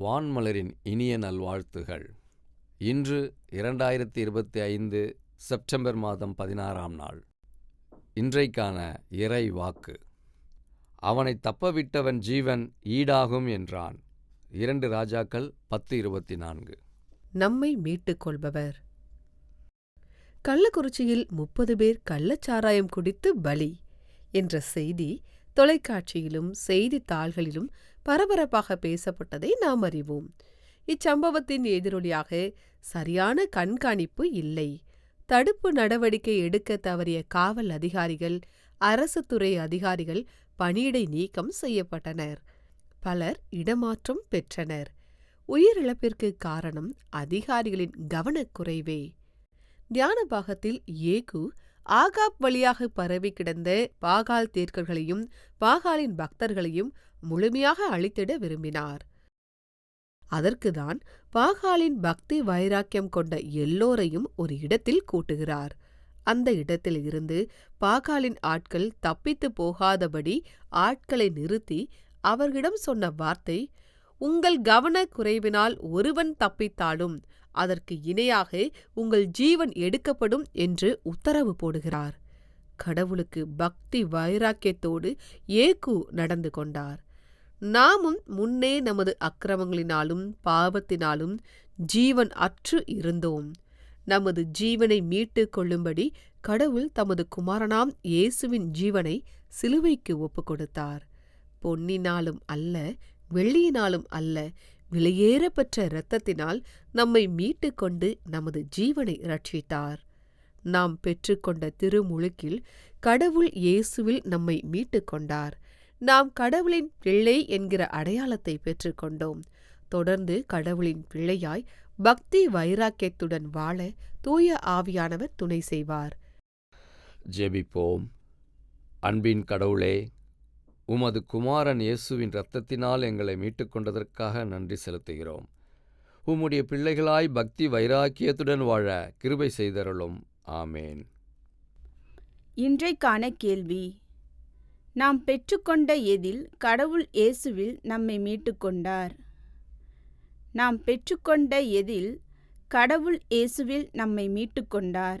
வான்மலரின் இனிய நல்வாழ்த்துகள். இன்று இரண்டாயிரத்தி இருபத்தி ஐந்து செப்டம்பர் மாதம் பதினாறாம் நாள். இன்றைக்கான இறை வாக்கு. அவனை தப்பவிட்டவன் ஜீவன் ஈடாகும் என்றான். இரண்டு ராஜாக்கள் பத்து இருபத்தி நான்கு நம்மை மீட்டுக் கொள்பவர். கள்ளக்குறிச்சியில் முப்பது பேர் கள்ளச்சாராயம் குடித்து பலி என்ற செய்தி தொலைக்காட்சியிலும் செய்தித்தாள்களிலும் பரபரப்பாக பேசப்பட்டதை நாம் அறிவோம். இச்சம்பவத்தின் எதிரொலியாக சரியான கண்காணிப்பு இல்லை. தடுப்பு நடவடிக்கை எடுக்க தவறிய காவல் அதிகாரிகள் அரசு துறை அதிகாரிகள் பணியிடை நீக்கம் செய்யப்பட்டனர். பலர் இடமாற்றம் பெற்றனர். உயிரிழப்பிற்கு காரணம் அதிகாரிகளின் கவனக்குறைவே. தியானபாகத்தில் ஏகு ஆகாப் வழியாக பரவி கிடந்த பாகால் தேர்க்கர்களையும் பாகாலின் பக்தர்களையும் முழுமையாக அழித்திட விரும்பினார். அதற்குதான் பாகாலின் பக்தி வைராக்கியம் கொண்ட எல்லோரையும் ஒரு இடத்தில் கூட்டுகிறார். அந்த இடத்தில் இருந்து பாகாலின் ஆட்கள் தப்பித்து போகாதபடி ஆட்களை நிறுத்தி அவர்களிடம் சொன்ன வார்த்தை உங்கள் கவன குறைவினால் ஒருவன் தப்பித்தாலும் அதற்கு இணையாக உங்கள் ஜீவன் எடுக்கப்படும் என்று உத்தரவு போடுகிறார். கடவுளுக்கு பக்தி வைராக்கியத்தோடு ஏகு நடந்து கொண்டார். நாமும் முன்னே நமது அக்கிரமங்களினாலும் பாவத்தினாலும் ஜீவன் அற்று இருந்தோம். நமது ஜீவனை மீட்டுக் கொள்ளும்படி கடவுள் தமது குமாரனாம் இயேசுவின் ஜீவனை சிலுவைக்கு ஒப்புக் கொடுத்தார். பொன்னினாலும் அல்ல வெள்ளியினாலும் அல்ல விலையேறப்பெற்ற இரத்தத்தினால் நம்மை மீட்டுக்கொண்டு நமது ஜீவனை ரட்சித்தார் நாம் பெற்றுக்கொண்ட திருமுழுக்கில் கடவுள் இயேசுவில் நம்மை மீட்டுக்கொண்டார். நாம் கடவுளின் பிள்ளை என்கிற அடையாளத்தை பெற்றுக்கொண்டோம். தொடர்ந்து கடவுளின் பிள்ளையாய் பக்தி வைராக்கியத்துடன் வாழ தூய ஆவியானவர் துணை செய்வார். ஜெபிப்போம். அன்பின் கடவுளே உமது குமாரன் இயேசுவின் இரத்தத்தினால் எங்களை மீட்டுக்கொண்டதற்காக நன்றி செலுத்துகிறோம். உம்முடைய பிள்ளைகளாய் பக்தி வைராக்கியத்துடன் வாழ கிருபை செய்தருளும். ஆமேன். இன்றைக்கான கேள்வி நாம் பெற்றுக்கொண்ட எதில் கடவுள் இயேசுவில் நம்மை மீட்டுக்கொண்டார்? நாம் பெற்றுக்கொண்ட எதில் கடவுள் இயேசுவில் நம்மை மீட்டுக்கொண்டார்?